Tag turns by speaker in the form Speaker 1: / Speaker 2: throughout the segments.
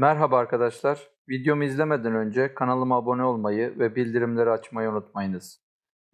Speaker 1: Merhaba arkadaşlar. Videomu izlemeden önce kanalıma abone olmayı ve bildirimleri açmayı unutmayınız.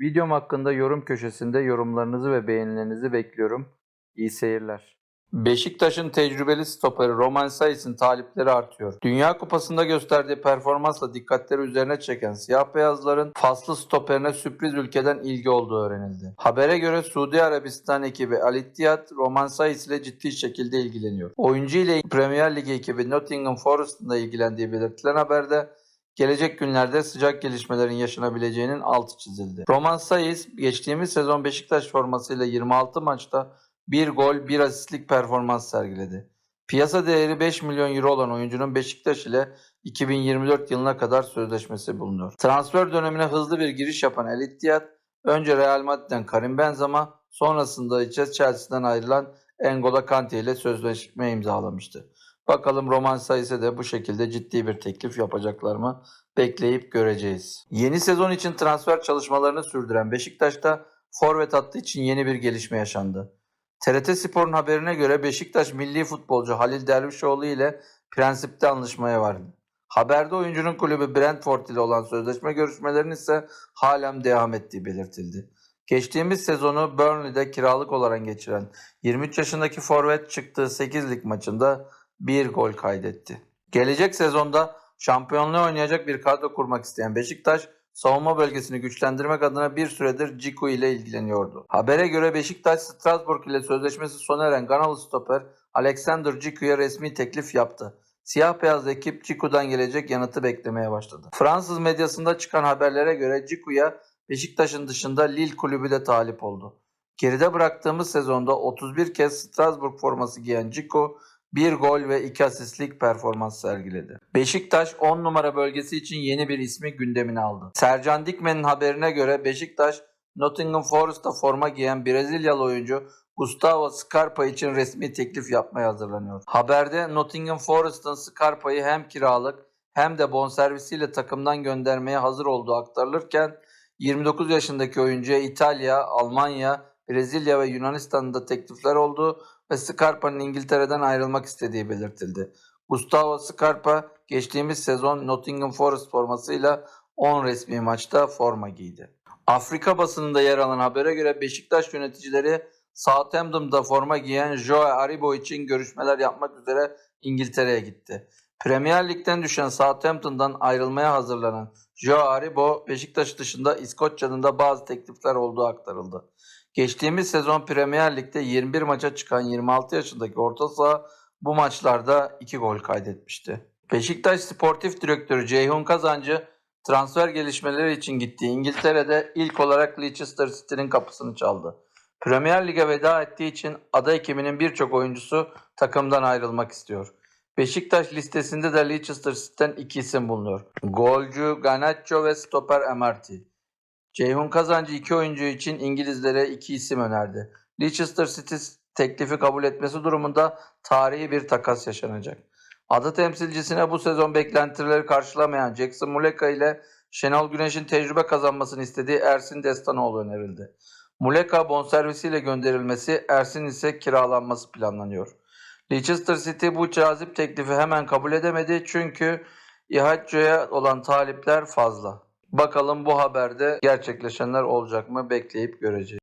Speaker 1: Videom hakkında yorum köşesinde yorumlarınızı ve beğenilerinizi bekliyorum. İyi seyirler. Beşiktaş'ın tecrübeli stoperi Roman Saiz'in talipleri artıyor. Dünya Kupası'nda gösterdiği performansla dikkatleri üzerine çeken siyah beyazların faslı stoperine sürpriz ülkeden ilgi olduğu öğrenildi. Habere göre Suudi Arabistan ekibi Al Ittihad Roman Saiz ile ciddi şekilde ilgileniyor. Oyuncu ile Premier Lig ekibi Nottingham Forest'ın da ilgilendiği belirtilen haberde gelecek günlerde sıcak gelişmelerin yaşanabileceğinin altı çizildi. Roman Saiz geçtiğimiz sezon Beşiktaş formasıyla 26 maçta 1 gol 1 asistlik performans sergiledi. Piyasa değeri 5 milyon euro olan oyuncunun Beşiktaş ile 2024 yılına kadar sözleşmesi bulunuyor. Transfer dönemine hızlı bir giriş yapan El Ittihad, önce Real Madrid'den Karim Benzema, sonrasında ise Chelsea'den ayrılan N'Golo Kante ile sözleşme imzalamıştı. Bakalım Roman Saiz'e de bu şekilde ciddi bir teklif yapacaklar mı? Bekleyip göreceğiz. Yeni sezon için transfer çalışmalarını sürdüren Beşiktaş'ta forvet hattı için yeni bir gelişme yaşandı. TRT Spor'un haberine göre Beşiktaş milli futbolcu Halil Dervişoğlu ile prensipte anlaşmaya vardı. Haberde oyuncunun kulübü Brentford ile olan sözleşme görüşmelerinin ise halen devam ettiği belirtildi. Geçtiğimiz sezonu Burnley'de kiralık olarak geçiren 23 yaşındaki forvet çıktığı 8 lig maçında bir gol kaydetti. Gelecek sezonda şampiyonluğu oynayacak bir kadro kurmak isteyen Beşiktaş, savunma bölgesini güçlendirmek adına bir süredir Ciku ile ilgileniyordu. Habere göre Beşiktaş, Strasbourg ile sözleşmesi sona eren Ganalı stoper Alexander Ciku'ya resmi teklif yaptı. Siyah beyaz ekip Ciku'dan gelecek yanıtı beklemeye başladı. Fransız medyasında çıkan haberlere göre Ciku'ya Beşiktaş'ın dışında Lille kulübü de talip oldu. Geride bıraktığımız sezonda 31 kez Strasbourg forması giyen Ciku, 1 gol ve 2 asistlik performans sergiledi. Beşiktaş 10 numara bölgesi için yeni bir ismi gündemine aldı. Sercan Dikmen'in haberine göre Beşiktaş, Nottingham Forest'ta forma giyen Brezilyalı oyuncu Gustavo Scarpa için resmi teklif yapmaya hazırlanıyor. Haberde Nottingham Forest'ın Scarpa'yı hem kiralık hem de bonservisiyle takımdan göndermeye hazır olduğu aktarılırken 29 yaşındaki oyuncuya İtalya, Almanya, Brezilya ve Yunanistan'da teklifler oldu ve Scarpa'nın İngiltere'den ayrılmak istediği belirtildi. Gustavo Scarpa geçtiğimiz sezon Nottingham Forest formasıyla 10 resmi maçta forma giydi. Afrika basınında yer alan habere göre Beşiktaş yöneticileri Southampton'da forma giyen Joe Aribo için görüşmeler yapmak üzere İngiltere'ye gitti. Premier Lig'den düşen Southampton'dan ayrılmaya hazırlanan Joe Aribo, Beşiktaş dışında İskoçya'nın da bazı teklifler olduğu aktarıldı. Geçtiğimiz sezon Premier Lig'de 21 maça çıkan 26 yaşındaki orta saha bu maçlarda 2 gol kaydetmişti. Beşiktaş Sportif Direktörü Ceyhun Kazancı transfer gelişmeleri için gittiği İngiltere'de ilk olarak Leicester City'nin kapısını çaldı. Premier Lig'e veda ettiği için ada ekibinin birçok oyuncusu takımdan ayrılmak istiyor. Beşiktaş listesinde de Leicester City'den iki isim bulunuyor. Golcü Garnacho ve stoper Emarty. Ceyhun Kazancı iki oyuncu için İngilizlere iki isim önerdi. Leicester City teklifi kabul etmesi durumunda tarihi bir takas yaşanacak. Ada temsilcisine bu sezon beklentileri karşılamayan Jackson Muleka ile Şenol Güneş'in tecrübe kazanmasını istediği Ersin Destanoğlu önerildi. Muleka bonservisiyle gönderilmesi, Ersin ise kiralanması planlanıyor. Leicester City bu cazip teklifi hemen kabul edemedi çünkü İhacco'ya olan talipler fazla. Bakalım bu haberde gerçekleşenler olacak mı bekleyip göreceğiz.